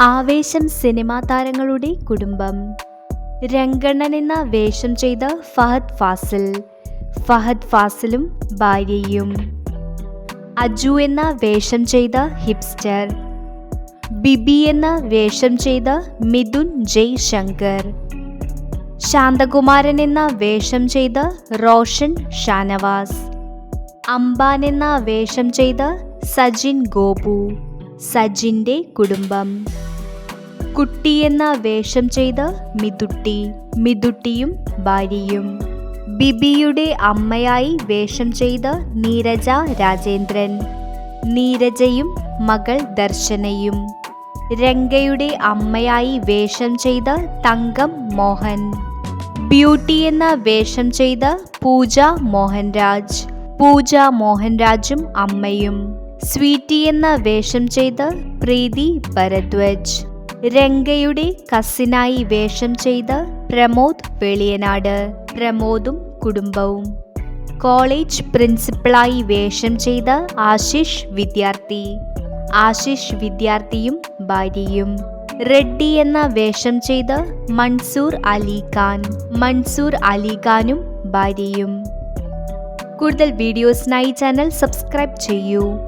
ആവേശം സിനിമാ താരങ്ങളുടെ കുടുംബം. രംഗണ്ണൻ എന്ന വേഷം ചെയ്ത ഫഹദ് ഫാസിൽ. ഫഹദ് ഫാസിലും ഭാര്യയും. അജു എന്ന വേഷം ചെയ്ത ഹിപ്സ്റ്റർ. ബിബി എന്ന വേഷം ചെയ്ത മിഥുൻ ജയ് ശങ്കർ ശാന്തകുമാരൻ എന്ന വേഷം ചെയ്ത റോഷൻ ഷാനവാസ്. അംബാൻ എന്ന വേഷം ചെയ്ത സജിൻ ഗോപു. സജിന്റെ കുടുംബം. കുട്ടി എന്ന വേഷം ചെയ്ത മിതുട്ടി. മിതുട്ടിയും ഭാര്യയും. ബിബിയുടെ അമ്മയായി വേഷം ചെയ്ത നീരജ രാജേന്ദ്രൻ. നീരജയും മകൾ ദർശനയും. രംഗയുടെ അമ്മയായി വേഷം ചെയ്ത തങ്കം മോഹൻ. ബ്യൂട്ടി എന്ന വേഷം ചെയ്ത പൂജ മോഹൻരാജ്. പൂജ മോഹൻരാജും അമ്മയും. സ്വീറ്റി എന്ന വേഷം ചെയ്ത പ്രീതി ഭരദ്വജ്. രംഗയുടെ കസിനായി വേഷം ചെയ്ത പ്രമോദ് വെളിയനാട്. പ്രമോദും കുടുംബവും. കോളേജ് പ്രിൻസിപ്പളായി വേഷം ചെയ്ത ആശിഷ് വിദ്യാർത്ഥി. ആശിഷ് വിദ്യാർത്ഥിയും ഭാര്യയും. റെഡ്ഡി എന്ന വേഷം ചെയ്ത മൻസൂർ അലിഖാൻ മൻസൂർ അലിഖാനും ഭാര്യയും. കൂടുതൽ വീഡിയോസിനായി ചാനൽ സബ്സ്ക്രൈബ് ചെയ്യൂ.